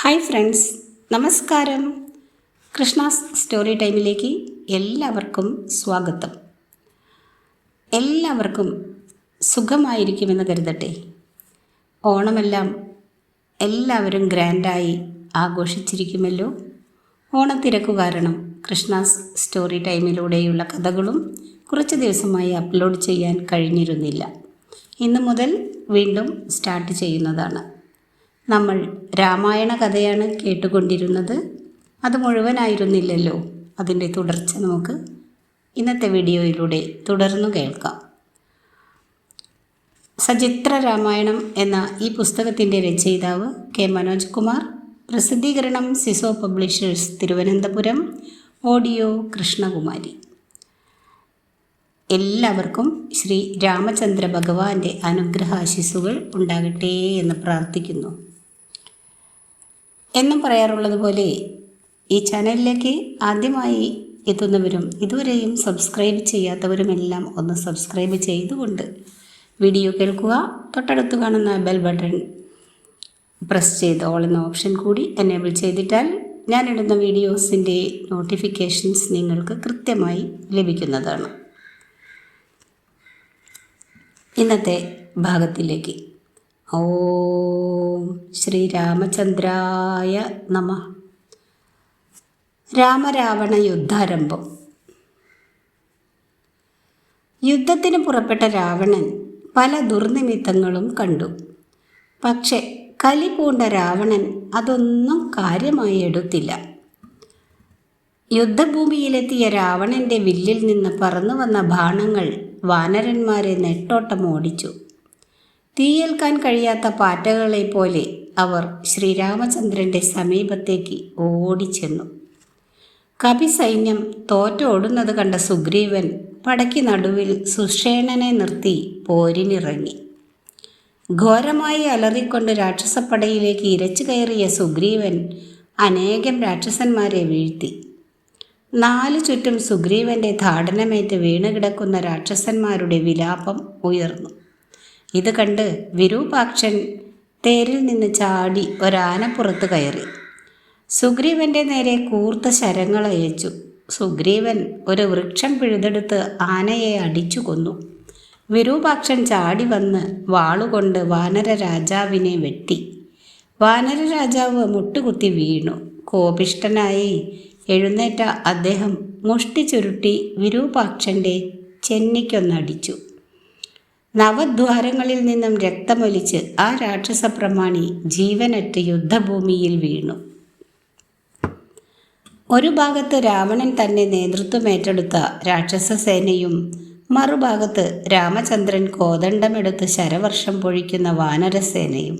Hi friends നമസ്കാരം. Krishna's story ടൈമിലേക്ക് എല്ലാവർക്കും സ്വാഗതം. എല്ലാവർക്കും സുഖമായിരിക്കുമെന്ന് കരുതട്ടെ. ഓണമെല്ലാം എല്ലാവരും ഗ്രാൻഡായി ആഘോഷിച്ചിരിക്കുമല്ലോ. ഓണത്തിരക്കു കാരണം കൃഷ്ണാസ് സ്റ്റോറി ടൈമിലൂടെയുള്ള കഥകളും കുറച്ച് ദിവസമായി അപ്ലോഡ് ചെയ്യാൻ കഴിഞ്ഞിരുന്നില്ല. ഇന്നു മുതൽ വീണ്ടും സ്റ്റാർട്ട് ചെയ്യുന്നതാണ്. നമ്മൾ രാമായണ കഥയാണ് കേട്ടുകൊണ്ടിരുന്നത്. അത് മുഴുവനായിരുന്നില്ലല്ലോ. അതിന്റെ തുടർച്ച നമുക്ക് ഇന്നത്തെ വീഡിയോയിലൂടെ തുടർന്നു കേൾക്കാം. സചിത്ര രാമായണം എന്ന ഈ പുസ്തകത്തിന്റെ രചയിതാവ് കെ. മനോജ് കുമാർ പ്രസിദ്ധീകരണം സിസോ പബ്ലിഷേഴ്സ് തിരുവനന്തപുരം ഓഡിയോ കൃഷ്ണകുമാരി. എല്ലാവർക്കും ശ്രീ രാമചന്ദ്ര ഭഗവാന്റെ അനുഗ്രഹാശിസുകൾ ഉണ്ടാകട്ടെ എന്ന് പ്രാർത്ഥിക്കുന്നു. എന്നും പറയാറുള്ളത് പോലെ ഈ ചാനലിലേക്ക് ആദ്യമായി എത്തുന്നവരും ഇതുവരെയും സബ്സ്ക്രൈബ് ചെയ്യാത്തവരുമെല്ലാം ഒന്ന് സബ്സ്ക്രൈബ് ചെയ്തുകൊണ്ട് വീഡിയോ കേൾക്കുക. തൊട്ടടുത്ത് കാണുന്ന ബെൽ ബട്ടൺ പ്രസ് ചെയ്ത് ഓൾ എന്ന ഓപ്ഷൻ കൂടി എനേബിൾ ചെയ്തിട്ടാൽ ഞാനിടുന്ന വീഡിയോസിന്റെ നോട്ടിഫിക്കേഷൻസ് നിങ്ങൾക്ക് കൃത്യമായി ലഭിക്കുന്നതാണ്. ഇന്നത്തെ ഭാഗത്തിലേക്ക് ഓം ശ്രീരാമചന്ദ്രായ നമ. രാമരാവണ യുദ്ധാരംഭം. യുദ്ധത്തിന് പുറപ്പെട്ട രാവണൻ പല ദുർനിമിത്തങ്ങളും കണ്ടു. പക്ഷെ കലി പൂണ്ട രാവണൻ അതൊന്നും കാര്യമായി എടുത്തില്ല. യുദ്ധഭൂമിയിലെത്തിയ രാവണന്റെ വില്ലിൽ നിന്ന് പറന്നു വന്ന ബാണങ്ങൾ വാനരന്മാരെ നെട്ടോട്ടം ഓടിച്ചു തീയേൽക്കാൻ കഴിയാത്ത പാറ്റകളെ പോലെ അവർ ശ്രീരാമചന്ദ്രന്റെ സമീപത്തേക്ക് ഓടിച്ചെന്നു. കപിസൈന്യം തോറ്റോടുന്നത് കണ്ട സുഗ്രീവൻ പടയ്ക്ക് നടുവിൽ സുഷേണനെ നിർത്തി പോരിനിറങ്ങി. ഘോരമായി അലറിക്കൊണ്ട് രാക്ഷസപ്പടയിലേക്ക് ഇരച്ചു കയറിയ സുഗ്രീവൻ അനേകം രാക്ഷസന്മാരെ വീഴ്ത്തി. നാലു ചുറ്റും സുഗ്രീവന്റെ ധാടനമേറ്റ് വീണുകിടക്കുന്ന രാക്ഷസന്മാരുടെ വിലാപം ഉയർന്നു. ഇത് കണ്ട് വിരൂപാക്ഷൻ തേരിൽ നിന്ന് ചാടി ഒരാനപ്പുറത്ത് കയറി. സുഗ്രീവന്റെ നേരെ കൂർത്ത ശരങ്ങൾ അയച്ചു. സുഗ്രീവൻ ഒരു വൃക്ഷം പിഴുതെടുത്ത് ആനയെ അടിച്ചു കൊന്നു. വിരൂപാക്ഷൻ ചാടി വന്ന് വാളുകൊണ്ട് വാനര രാജാവിനെ വെട്ടി. വാനര രാജാവ് മുട്ടുകുത്തി വീണു. കോപിഷ്ടനായി എഴുന്നേറ്റ അദ്ദേഹം മുഷ്ടി ചുരുട്ടി വിരൂപാക്ഷന്റെ ചെന്നിക്കൊന്നടിച്ചു. നവദ്വാരങ്ങളിൽ നിന്നും രക്തമൊലിച്ച് ആ രാക്ഷസ പ്രമാണി ജീവനറ്റ് യുദ്ധഭൂമിയിൽ വീണു. ഒരു ഭാഗത്ത് രാവണൻ തന്നെ നേതൃത്വം ഏറ്റെടുത്ത രാക്ഷസ സേനയും മറുഭാഗത്ത് രാമചന്ദ്രൻ കോദണ്ഡമെടുത്ത് ശരവർഷം പൊഴിക്കുന്ന വാനരസേനയും.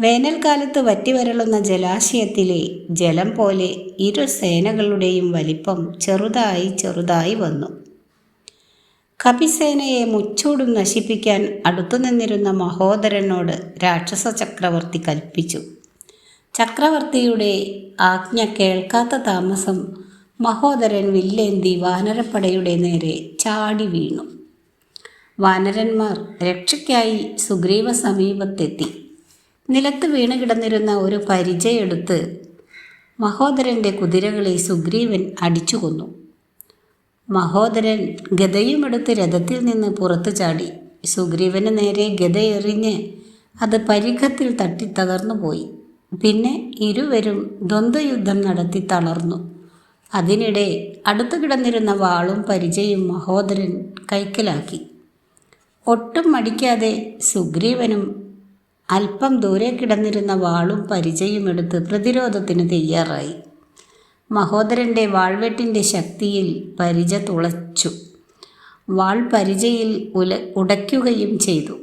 വേനൽക്കാലത്ത് വറ്റിവരളുന്ന ജലാശയത്തിലെ ജലം പോലെ ഇരു സേനകളുടെയും വലിപ്പം ചെറുതായി ചെറുതായി വന്നു. കപിസേനയെ മുച്ചൂടും നശിപ്പിക്കാൻ അടുത്തു നിന്നിരുന്ന മഹോദരനോട് രാക്ഷസ ചക്രവർത്തി കൽപ്പിച്ചു. ചക്രവർത്തിയുടെ ആജ്ഞ കേൾക്കാത്ത താമസം മഹോദരൻ വില്ലേന്തി വാനരപ്പടയുടെ നേരെ ചാടി വീണു. വാനരന്മാർ രക്ഷയ്ക്കായി സുഗ്രീവ സമീപത്തെത്തി. നിലത്ത് വീണ് കിടന്നിരുന്ന ഒരു പരിചയെടുത്ത് മഹോദരന്റെ കുതിരകളെ സുഗ്രീവൻ അടിച്ചു കൊന്നു മഹോദരൻ ഗതയുമെടുത്ത് രഥത്തിൽ നിന്ന് പുറത്തു ചാടി. സുഗ്രീവന് നേരെ ഗതയെറിഞ്ഞ് അത് പരിഘത്തിൽ തട്ടി തകർന്നു പോയി. പിന്നെ ഇരുവരും ദ്വന്ദ്വയുദ്ധം നടത്തി തളർന്നു. അതിനിടെ അടുത്തു കിടന്നിരുന്ന വാളും പരിചയും മഹോദരൻ കൈക്കലാക്കി. ഒട്ടും മടിക്കാതെ സുഗ്രീവനും അല്പം ദൂരെ കിടന്നിരുന്ന വാളും പരിചയും എടുത്ത് പ്രതിരോധത്തിന് തയ്യാറായി. മഹോദരന്റെ വാൾവെട്ടിന്റെ ശക്തിയിൽ പരിച തുളച്ചു. വാൾ പരിചയിൽ ഉല ഉടയ്ക്കുകയും ചെയ്തു.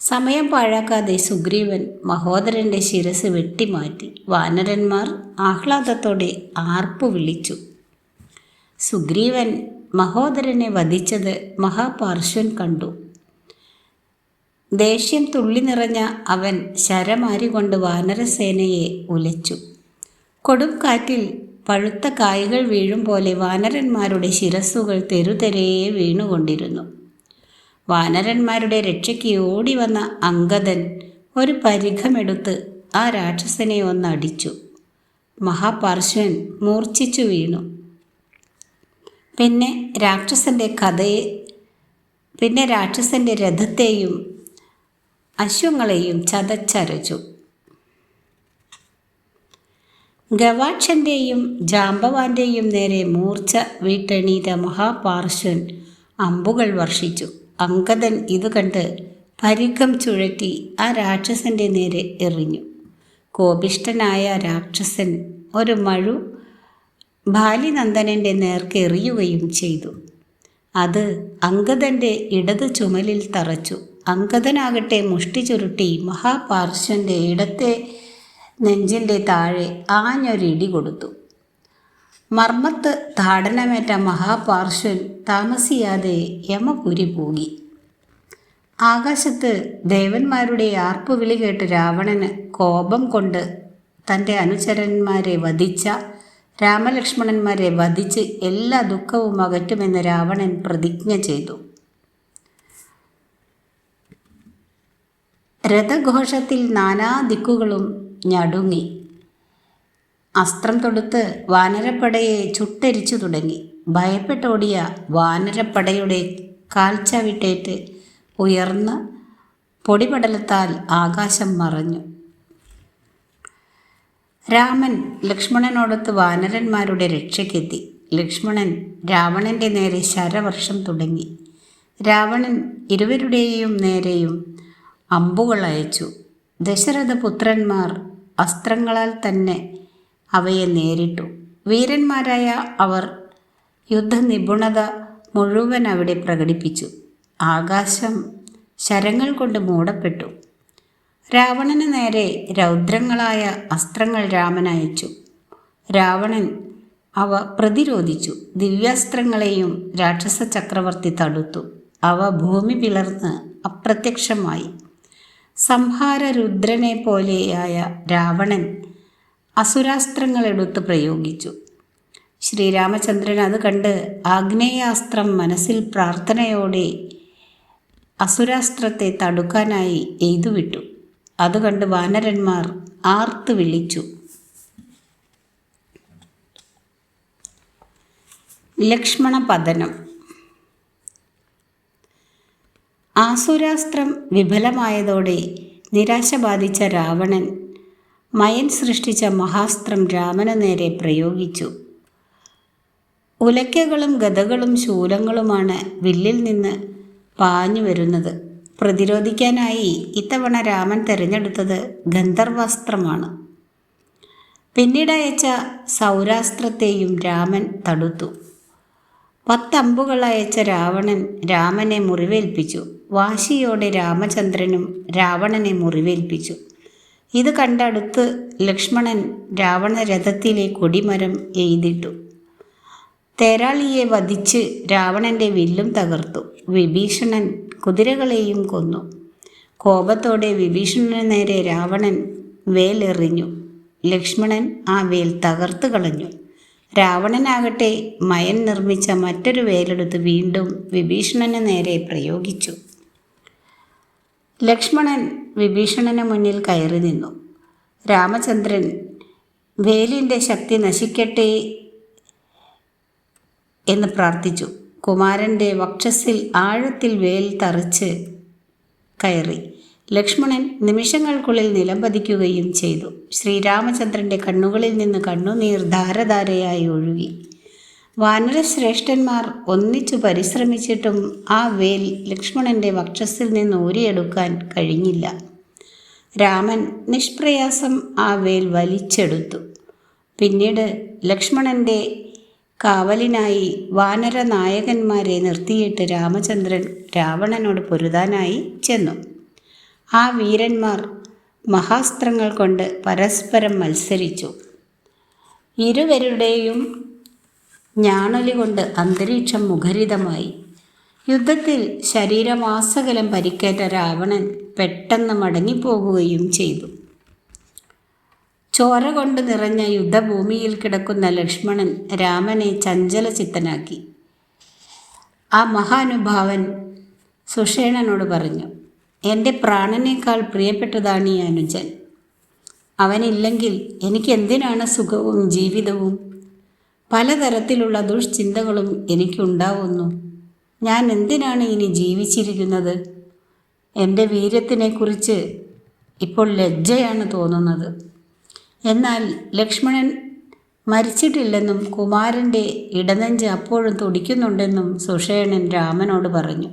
സമയം പാഴാക്കാതെ സുഗ്രീവൻ മഹോദരന്റെ ശിരസ് വെട്ടിമാറ്റി വാനരന്മാർ ആഹ്ലാദത്തോടെ ആർപ്പു വിളിച്ചു. സുഗ്രീവൻ മഹോദരനെ വധിച്ചത് മഹാപാർശ്വൻ കണ്ടു. ദേഷ്യം തുള്ളി നിറഞ്ഞ അവൻ ശരമാരികൊണ്ട് വാനരസേനയെ ഉലച്ചു. കൊടുംകാറ്റിൽ പഴുത്ത കായകൾ വീഴും പോലെ വാനരന്മാരുടെ ശിരസ്സുകൾ തെരുതെരേ വീണുകൊണ്ടിരുന്നു. വാനരന്മാരുടെ രക്ഷയ്ക്ക് ഓടി വന്ന അങ്കദൻ ഒരു പരിഘമെടുത്ത് ആ രാക്ഷസനെ ഒന്നടിച്ചു. മഹാപാർശ്വൻ മൂർച്ഛിച്ചു വീണു. പിന്നെ രാക്ഷസന്റെ കഥയെ പിന്നെ രാക്ഷസന്റെ രഥത്തെയും അശ്വങ്ങളെയും ചതച്ചരച്ചു. ഗവാക്ഷന്റെയും ജാമ്പവാന്റെയും നേരെ മൂർച്ച വീട്ടെണീത മഹാപാർശ്വൻ അമ്പുകൾ വർഷിച്ചു. അങ്കദൻ ഇത് കണ്ട് പരിഖം ചുഴറ്റി ആ രാക്ഷസന്റെ നേരെ എറിഞ്ഞു. കോപിഷ്ടനായ രാക്ഷസൻ ഒരു മഴു ബാലിനന്ദനന്റെ നേർക്ക് എറിയുകയും ചെയ്തു. അത് അങ്കദന്റെ ഇടത് ചുമലിൽ തറച്ചു. അങ്കദനാകട്ടെ മുഷ്ടി ചുരുട്ടി മഹാപാർശ്വന്റെ ഇടത്തെ നെഞ്ചിന്റെ താഴെ ആഞ്ഞൊരിടി കൊടുത്തു. മർമ്മത്ത് താടനമേറ്റ മഹാപാർശ്വൻ താമസിയാതെ യമകുരി പോകി. ആകാശത്ത് ദേവന്മാരുടെ ആർപ്പുവിളി കേട്ട് രാവണന് കോപം കൊണ്ട് തന്റെ അനുചരന്മാരെ വധിച്ച രാമലക്ഷ്മണന്മാരെ വധിച്ച് എല്ലാ ദുഃഖവും അകറ്റുമെന്ന് രാവണൻ പ്രതിജ്ഞ ചെയ്തു. രഥഘോഷത്തിൽ നാനാ ദിക്കുകളും ഞടുങ്ങി. അസ്ത്രം തൊടുത്ത് വാനരപ്പടയെ ചുട്ടരിച്ചു തുടങ്ങി. ഭയപ്പെട്ടോടിയ വാനരപ്പടയുടെ കാൽച്ചവിട്ടേറ്റ് ഉയർന്ന് പൊടിപടലത്താൽ ആകാശം മറഞ്ഞു. രാമൻ ലക്ഷ്മണനോടൊത്ത് വാനരന്മാരുടെ രക്ഷയ്ക്കെത്തി. ലക്ഷ്മണൻ രാവണന്റെ നേരെ ശരവർഷം തുടങ്ങി. രാവണൻ ഇരുവരുടെയും നേരെയും അമ്പുകൾ അയച്ചു. ദശരഥപുത്രന്മാർ അസ്ത്രങ്ങളാൽ തന്നെ അവയെ നേരിട്ടു. വീരന്മാരായ അവർ യുദ്ധനിപുണത മുഴുവൻ അവിടെ പ്രകടിപ്പിച്ചു. ആകാശം ശരങ്ങൾ കൊണ്ട് മൂടപ്പെട്ടു. രാവണന് നേരെ രൗദ്രങ്ങളായ അസ്ത്രങ്ങൾ രാമൻ അയച്ചു. രാവണൻ അവ പ്രതിരോധിച്ചു. ദിവ്യാസ്ത്രങ്ങളെയും രാക്ഷസ ചക്രവർത്തി തടുത്തു. അവ ഭൂമി പിളർന്ന് അപ്രത്യക്ഷമായി. സംഹാരരുദ്രനെ പോലെയായ രാവണൻ അസുരാസ്ത്രങ്ങളെടുത്ത് പ്രയോഗിച്ചു. ശ്രീരാമചന്ദ്രൻ അത് കണ്ട് ആഗ്നേയാസ്ത്രം മനസ്സിൽ പ്രാർത്ഥനയോടെ അസുരാസ്ത്രത്തെ തടുക്കാനായി എയ്തുവിട്ടു. അത് കണ്ട് വാനരന്മാർ ആർത്ത് വിളിച്ചു. ലക്ഷ്മണ പതനം ആസുരാസ്ത്രം വിഫലമായതോടെ നിരാശ ബാധിച്ച രാവണൻ മയൻ സൃഷ്ടിച്ച മഹാസ്ത്രം രാമന നേരെ പ്രയോഗിച്ചു. ഉലക്കകളും ഗതകളും ശൂലങ്ങളുമാണ് വില്ലിൽ നിന്ന് പാഞ്ഞു വരുന്നത്. പ്രതിരോധിക്കാനായി ഇത്തവണ രാമൻ തിരഞ്ഞെടുത്തത് ഗന്ധർവാസ്ത്രമാണ്. പിന്നീട് അയച്ച സൗരാസ്ത്രത്തെയും രാമൻ തടുത്തു. പത്തമ്പുകൾ അയച്ച രാവണൻ രാമനെ മുറിവേൽപ്പിച്ചു. വാശിയോടെ രാമചന്ദ്രനും രാവണനെ മുറിവേൽപ്പിച്ചു. ഇത് കണ്ടടുത്ത് ലക്ഷ്മണൻ രാവണ രഥത്തിലെ കൊടിമരം എഴുതിട്ടു തേരാളിയെ വധിച്ച് രാവണന്റെ വില്ലും തകർത്തു. വിഭീഷണൻ കുതിരകളെയും കൊന്നു. കോപത്തോടെ വിഭീഷണന് നേരെ രാവണൻ വേലെറിഞ്ഞു. ലക്ഷ്മണൻ ആ വേൽ തകർത്തു കളഞ്ഞു. രാവണനാകട്ടെ മയൻ നിർമ്മിച്ച മറ്റൊരു വേലെടുത്ത് വീണ്ടും വിഭീഷണന് നേരെ പ്രയോഗിച്ചു. ലക്ഷ്മണൻ വിഭീഷണന് മുന്നിൽ കയറി നിന്നു. രാമചന്ദ്രൻ വേലിന്റെ ശക്തി നശിക്കട്ടെ എന്ന് പ്രാർത്ഥിച്ചു. കുമാരന്റെ വക്ഷസിൽ ആഴത്തിൽ വേൽ തറച്ച് കയറി. ലക്ഷ്മണൻ നിമിഷങ്ങൾക്കുള്ളിൽ നിലംപതിക്കുകയും ചെയ്തു. ശ്രീരാമചന്ദ്രന്റെ കണ്ണുകളിൽ നിന്ന് കണ്ണുനീർ ധാരധാരയായി ഒഴുകി. വാനരശ്രേഷ്ഠന്മാർ ഒന്നിച്ചു പരിശ്രമിച്ചിട്ടും ആ വേൽ ലക്ഷ്മണന്റെ വക്ഷസിൽ നിന്ന് ഊരിയെടുക്കാൻ കഴിഞ്ഞില്ല. രാമൻ നിഷ്പ്രയാസം ആ വേൽ വലിച്ചെടുത്തു. പിന്നീട് ലക്ഷ്മണന്റെ കാവലിനായി വാനര നായകന്മാരെ നിർത്തിയിട്ട് രാമചന്ദ്രൻ രാവണനോട് പൊരുതാനായി ചെന്നു. ആ വീരന്മാർ മഹാസ്ത്രങ്ങൾ കൊണ്ട് പരസ്പരം മത്സരിച്ചു. ഇരുവരുടെയും ഞാണൊലി കൊണ്ട് അന്തരീക്ഷം മുഖരിതമായി. യുദ്ധത്തിൽ ശരീരമാസകലം പരിക്കേറ്റ രാവണൻ പെട്ടെന്ന് മടങ്ങിപ്പോകുകയും ചെയ്തു. ചോര കൊണ്ട് നിറഞ്ഞ യുദ്ധഭൂമിയിൽ കിടക്കുന്ന ലക്ഷ്മണൻ രാമനെ ചഞ്ചലചിത്തനാക്കി. ആ മഹാനുഭാവൻ സുഷേണനോട് പറഞ്ഞു എന്റെ പ്രാണനേക്കാൾ പ്രിയപ്പെട്ടതാണ് ഈ അനുജൻ. അവനില്ലെങ്കിൽ എനിക്ക് എന്തിനാണ് സുഖവും ജീവിതവും പലതരത്തിലുള്ള ദുഷ്ചിന്തകളും എനിക്കുണ്ടാവുന്നു. ഞാൻ എന്തിനാണ് ഇനി ജീവിച്ചിരിക്കുന്നത്? എന്റെ വീര്യത്തിനെക്കുറിച്ച് ഇപ്പോൾ ലജ്ജയാണ് തോന്നുന്നത്. എന്നാൽ ലക്ഷ്മണൻ മരിച്ചിട്ടില്ലെന്നും കുമാരന്റെ ഇടനെഞ്ച് അപ്പോഴും തുടിക്കുന്നുണ്ടെന്നും സുഷേണൻ രാമനോട് പറഞ്ഞു.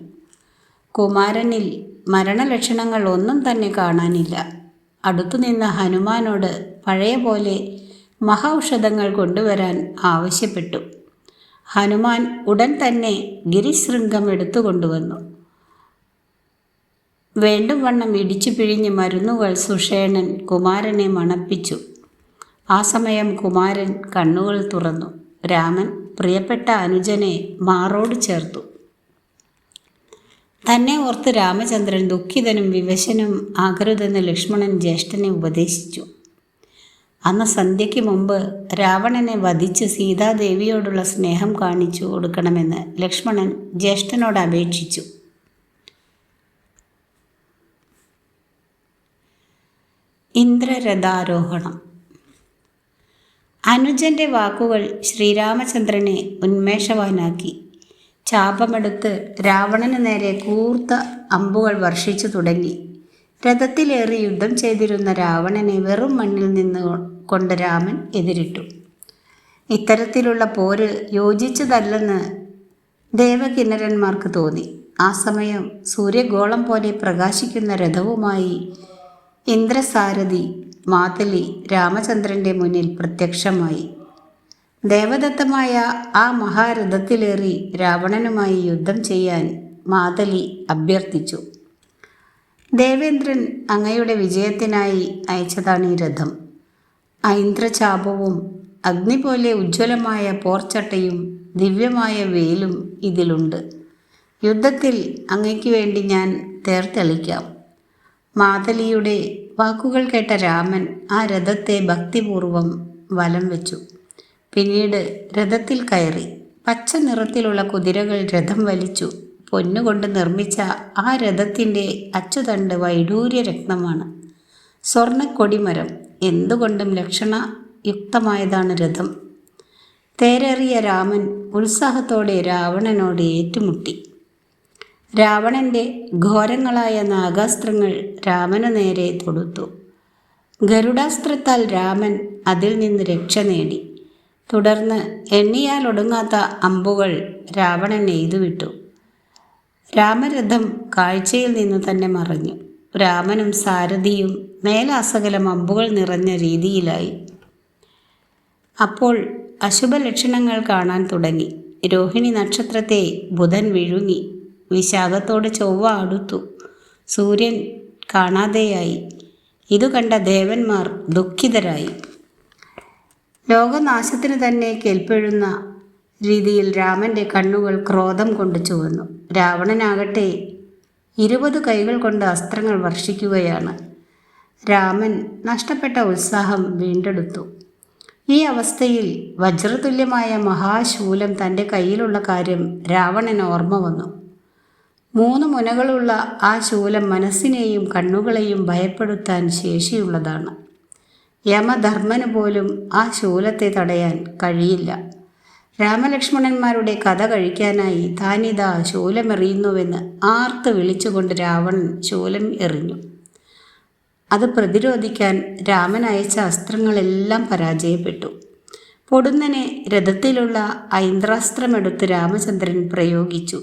കുമാരനിൽ മരണലക്ഷണങ്ങൾ ഒന്നും തന്നെ കാണാനില്ല. അടുത്തുനിന്ന ഹനുമാനോട് പഴയ പോലെ മഹൌഷധങ്ങൾ കൊണ്ടുവരാൻ ആവശ്യപ്പെട്ടു. ഹനുമാൻ ഉടൻ തന്നെ ഗിരിശൃംഗം എടുത്തു കൊണ്ടുവന്നു. വേണ്ടും വണ്ണം ഇടിച്ചു പിഴിഞ്ഞ് മരുന്നുകൾ സുഷേണൻ കുമാരനെ മണപ്പിച്ചു. ആ സമയം കുമാരൻ കണ്ണുകൾ തുറന്നു. രാമൻ പ്രിയപ്പെട്ട അനുജനെ മാറോട് ചേർത്തു. തന്നെ ഓർത്ത് രാമചന്ദ്രൻ ദുഃഖിതനും വിവശനും ആകരുതെന്ന് ലക്ഷ്മണൻ ജ്യേഷ്ഠനെ ഉപദേശിച്ചു. അന്ന് സന്ധ്യയ്ക്ക് മുമ്പ് രാവണനെ വധിച്ച് സീതാദേവിയോടുള്ള സ്നേഹം കാണിച്ചു കൊടുക്കണമെന്ന് ലക്ഷ്മണൻ ജ്യേഷ്ഠനോട് അപേക്ഷിച്ചു. ഇന്ദ്രരഥാരോഹണം. അനുജന്റെ വാക്കുകൾ ശ്രീരാമചന്ദ്രനെ ഉന്മേഷവാനാക്കി. ചാപമെടുത്ത് രാവണന് നേരെ കൂർത്ത അമ്പുകൾ വർഷിച്ചു തുടങ്ങി. രഥത്തിലേറി യുദ്ധം ചെയ്തിരുന്ന രാവണനെ വെറും മണ്ണിൽ നിന്ന് കൊണ്ട് രാമൻ എതിരിട്ടു. ഇത്തരത്തിലുള്ള പോര് യോജിച്ചതല്ലെന്ന് ദേവകിന്നരന്മാർക്ക് തോന്നി. ആ സമയം സൂര്യഗോളം പോലെ പ്രകാശിക്കുന്ന രഥവുമായി ഇന്ദ്രസാരഥി മാതലി രാമചന്ദ്രന്റെ മുന്നിൽ പ്രത്യക്ഷമായി. ദേവദത്തമായ ആ മഹാരഥത്തിലേറി രാവണനുമായി യുദ്ധം ചെയ്യാൻ മാതലി അഭ്യർത്ഥിച്ചു. ദേവേന്ദ്രൻ അങ്ങയുടെ വിജയത്തിനായി അയച്ചതാണ് ഈ രഥം. ഐന്ദ്രചാപവും അഗ്നി പോലെ ഉജ്ജ്വലമായ പോർച്ചട്ടയും ദിവ്യമായ വേലും ഇതിലുണ്ട്. യുദ്ധത്തിൽ അങ്ങയ്ക്ക് വേണ്ടി ഞാൻ തേർത്തെളിക്കാം മാതലിയുടെ വാക്കുകൾ കേട്ട രാമൻ ആ രഥത്തെ ഭക്തിപൂർവം വലം വെച്ചു. പിന്നീട് രഥത്തിൽ കയറി പച്ച നിറത്തിലുള്ള കുതിരകൾ രഥം വലിച്ചു. പൊന്നുകൊണ്ട് നിർമ്മിച്ച ആ രഥത്തിന്റെ അച്ചുതണ്ട് വൈഡൂര്യ രത്നമാണ് സ്വർണക്കൊടിമരം എന്തുകൊണ്ടും ലക്ഷണയുക്തമായതാണ് രഥം. തേരേറിയ രാമൻ ഉത്സാഹത്തോടെ രാവണനോട് ഏറ്റുമുട്ടി. രാവണന്റെ ഘോരങ്ങളായ നാഗാസ്ത്രങ്ങൾ രാമന് നേരെ തൊടുത്തു. ഗരുഡാസ്ത്രത്താൽ രാമൻ അതിൽ നിന്ന് രക്ഷ നേടി. തുടർന്ന് എണ്ണിയാലൊടുങ്ങാത്ത അമ്പുകൾ രാവണൻ എയ്തുവിട്ടു രാമരഥം കാഴ്ചയിൽ നിന്ന് തന്നെ മറിഞ്ഞു. രാമനും സാരഥിയും മേലാസകലം അമ്പുകൾ നിറഞ്ഞ രീതിയിലായി. അപ്പോൾ അശുഭലക്ഷണങ്ങൾ കാണാൻ തുടങ്ങി. രോഹിണി നക്ഷത്രത്തെ ബുധൻ വിഴുങ്ങി. വിശാഖത്തോട് ചൊവ്വ അടുത്തു. സൂര്യൻ കാണാതെയായി. ഇതു കണ്ട ദേവന്മാർ ദുഃഖിതരായി. ലോകനാശത്തിന് തന്നെ കേൾപ്പെഴുന്ന രീതിയിൽ രാമന്റെ കണ്ണുകൾ ക്രോധം കൊണ്ട് ചുവന്നു. രാവണനാകട്ടെ ഇരുപത് കൈകൾ കൊണ്ട് അസ്ത്രങ്ങൾ വർഷിക്കുകയാണ്. രാമൻ നഷ്ടപ്പെട്ട ഉത്സാഹം വീണ്ടെടുത്തു. ഈ അവസ്ഥയിൽ വജ്രതുല്യമായ മഹാശൂലം തന്റെ കയ്യിലുള്ള കാര്യം രാവണൻ ഓർമ്മ വന്നു. മൂന്ന് മുനകളുള്ള ആ ശൂലം മനസ്സിനെയും കണ്ണുകളെയും ഭയപ്പെടുത്താൻ ശേഷിയുള്ളതാണ്. യമധർമ്മന് പോലും ആ ശൂലത്തെ തടയാൻ കഴിയില്ല. രാമലക്ഷ്മണന്മാരുടെ കഥ കഴിക്കാനായി താനിതാ ശൂലമെറിയുന്നുവെന്ന് ആർത്ത് വിളിച്ചുകൊണ്ട് രാവണൻ ശൂലം എറിഞ്ഞു. അത് പ്രതിരോധിക്കാൻ രാമൻ അയച്ച അസ്ത്രങ്ങളെല്ലാം പരാജയപ്പെട്ടു. പൊടുന്നനെ രഥത്തിലുള്ള ഐന്ദ്രാസ്ത്രമെടുത്ത് രാമചന്ദ്രൻ പ്രയോഗിച്ചു.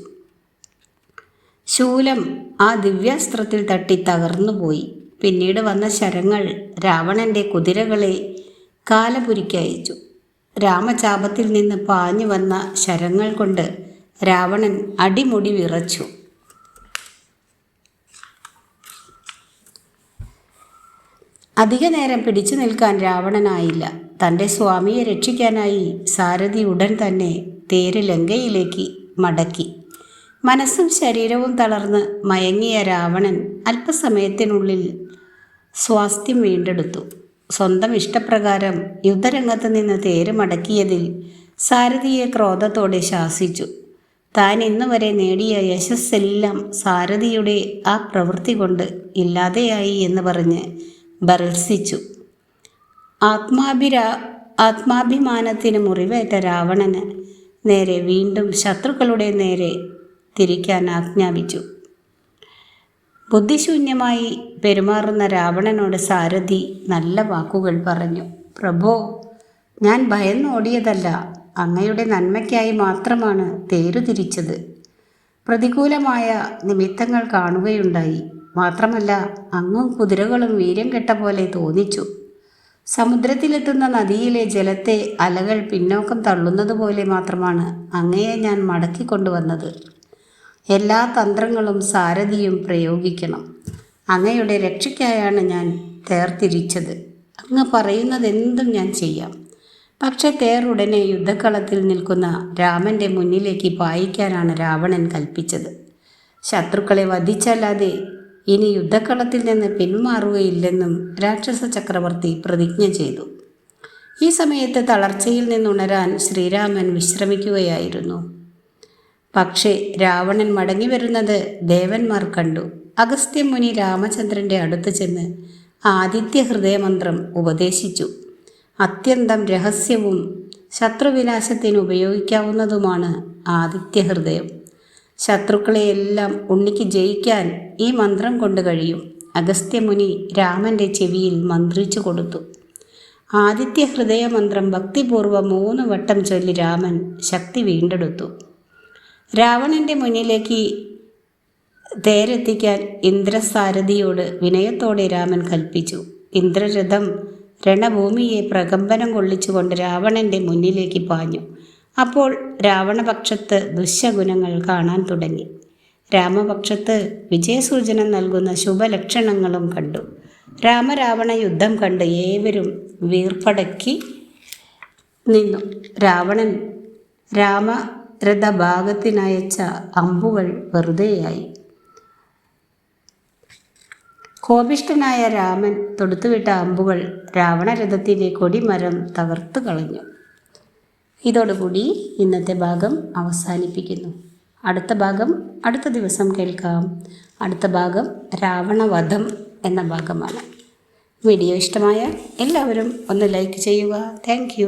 ശൂലം ആ ദിവ്യാസ്ത്രത്തിൽ തട്ടി തകർന്നുപോയി. പിന്നീട് വന്ന ശരങ്ങൾ രാവണന്റെ കുതിരകളെ കാലപുരിക്കയച്ചു രാമചാപത്തിൽ നിന്ന് പാഞ്ഞു വന്ന ശരങ്ങൾ കൊണ്ട് രാവണൻ അടിമുടി വിറച്ചു. അധിക നേരം പിടിച്ചു നിൽക്കാൻ രാവണനായില്ല. തന്റെ സ്വാമിയെ രക്ഷിക്കാനായി സാരഥി ഉടൻ തന്നെ തേര് ലങ്കയിലേക്ക് മടക്കി. മനസ്സും ശരീരവും തളർന്ന് മയങ്ങിയ രാവണൻ അല്പസമയത്തിനുള്ളിൽ സ്വാസ്ഥ്യം വീണ്ടെടുത്തു. സ്വന്തം ഇഷ്ടപ്രകാരം യുദ്ധരംഗത്ത് നിന്ന് തേര് മടക്കിയതിൽ സാരഥിയെ ക്രോധത്തോടെ ശാസിച്ചു. താൻ ഇന്നുവരെ നേടിയ യശസ്സെല്ലാം സാരഥിയുടെ ആ പ്രവൃത്തി കൊണ്ട് ഇല്ലാതെയായി എന്ന് പറഞ്ഞ് ബരത്സിച്ചു ആത്മാഭിരാ ആത്മാഭിമാനത്തിന് മുറിവേറ്റ രാവണന് നേരെ വീണ്ടും ശത്രുക്കളുടെ നേരെ തിരിക്കാൻ ആജ്ഞാപിച്ചു. ബുദ്ധിശൂന്യമായി പെരുമാറുന്ന രാവണനോട് സാരഥി നല്ല വാക്കുകൾ പറഞ്ഞു. പ്രഭോ ഞാൻ ഭയന്നോടിയതല്ല അങ്ങയുടെ നന്മയ്ക്കായി മാത്രമാണ് തേരുതിരിച്ചത് പ്രതികൂലമായ നിമിത്തങ്ങൾ കാണുകയുണ്ടായി. മാത്രമല്ല അങ്ങും കുതിരകളും വീര്യം കെട്ട പോലെ തോന്നിച്ചു. സമുദ്രത്തിലെത്തുന്ന നദിയിലെ ജലത്തെ അലകൾ പിന്നോക്കം തള്ളുന്നത് പോലെ മാത്രമാണ് അങ്ങയെ ഞാൻ മടക്കി കൊണ്ടുവന്നത്. എല്ലാ തന്ത്രങ്ങളും സാരഥിയും പ്രയോഗിക്കണം. അങ്ങയുടെ രക്ഷയ്ക്കായാണ് ഞാൻ തേർത്തിരിച്ചത്. അങ്ങ് പറയുന്നതെന്തും ഞാൻ ചെയ്യാം. പക്ഷെ തേർ ഉടനെ യുദ്ധക്കളത്തിൽ നിൽക്കുന്ന രാമന്റെ മുന്നിലേക്ക് പായിക്കാനാണ് രാവണൻ കൽപ്പിച്ചത്. ശത്രുക്കളെ വധിച്ചല്ലാതെ ഇനി യുദ്ധക്കളത്തിൽ നിന്ന് പിന്മാറുകയില്ലെന്നും രാക്ഷസ ചക്രവർത്തി പ്രതിജ്ഞ ചെയ്തു. ഈ സമയത്ത് തളർച്ചയിൽ നിന്നുണരാൻ ശ്രീരാമൻ വിശ്രമിക്കുകയായിരുന്നു. പക്ഷേ രാവണൻ മടങ്ങി വരുന്നത് ദേവന്മാർ കണ്ടു. അഗസ്ത്യമുനി രാമചന്ദ്രന്റെ അടുത്ത് ചെന്ന് ആദിത്യ ഹൃദയമന്ത്രം ഉപദേശിച്ചു. അത്യന്തം രഹസ്യവും ശത്രുവിനാശത്തിന് ഉപയോഗിക്കാവുന്നതുമാണ് ആദിത്യ ഹൃദയം ശത്രുക്കളെയെല്ലാം ഉണ്ണിക്ക് ജയിക്കാൻ ഈ മന്ത്രം കൊണ്ട് കഴിയും. അഗസ്ത്യമുനി രാമന്റെ ചെവിയിൽ മന്ത്രിച്ചു കൊടുത്തു. ആദിത്യ ഹൃദയമന്ത്രം ഭക്തിപൂർവം മൂന്ന് വട്ടം ചൊല്ലി രാമൻ ശക്തി വീണ്ടെടുത്തു. രാവണന്റെ മുന്നിലേക്ക് തേരെത്തിക്കാൻ ഇന്ദ്രസാരഥിയോട് വിനയത്തോടെ രാമൻ കൽപ്പിച്ചു. ഇന്ദ്രരഥം രണഭൂമിയെ പ്രകമ്പനം കൊള്ളിച്ചുകൊണ്ട് രാവണന്റെ മുന്നിലേക്ക് പാഞ്ഞു. അപ്പോൾ രാവണപക്ഷത്ത് ദുശ്ശഗുണങ്ങൾ കാണാൻ തുടങ്ങി. രാമപക്ഷത്ത് വിജയസൂചന നൽകുന്ന ശുഭലക്ഷണങ്ങളും കണ്ടു. രാമരാവണ യുദ്ധം കണ്ട് ഏവരും വീർപ്പടക്കി നിന്നു. രാവണൻ രാമരഥഭാഗത്തിനയച്ച അമ്പുകൾ വെറുതെയായി. കോപിഷ്ഠനായ രാമൻ തൊടുത്തുവിട്ട അമ്പുകൾ രാവണരഥത്തിലെ കൊടിമരം തകർത്തു കളഞ്ഞു. ഇതോടുകൂടി ഇന്നത്തെ ഭാഗം അവസാനിപ്പിക്കുന്നു. അടുത്ത ഭാഗം അടുത്ത ദിവസം കേൾക്കാം. അടുത്ത ഭാഗം രാവണവധം എന്ന ഭാഗമാണ്. വീഡിയോ ഇഷ്ടമായ എല്ലാവരും ഒന്ന് ലൈക്ക് ചെയ്യുക. താങ്ക്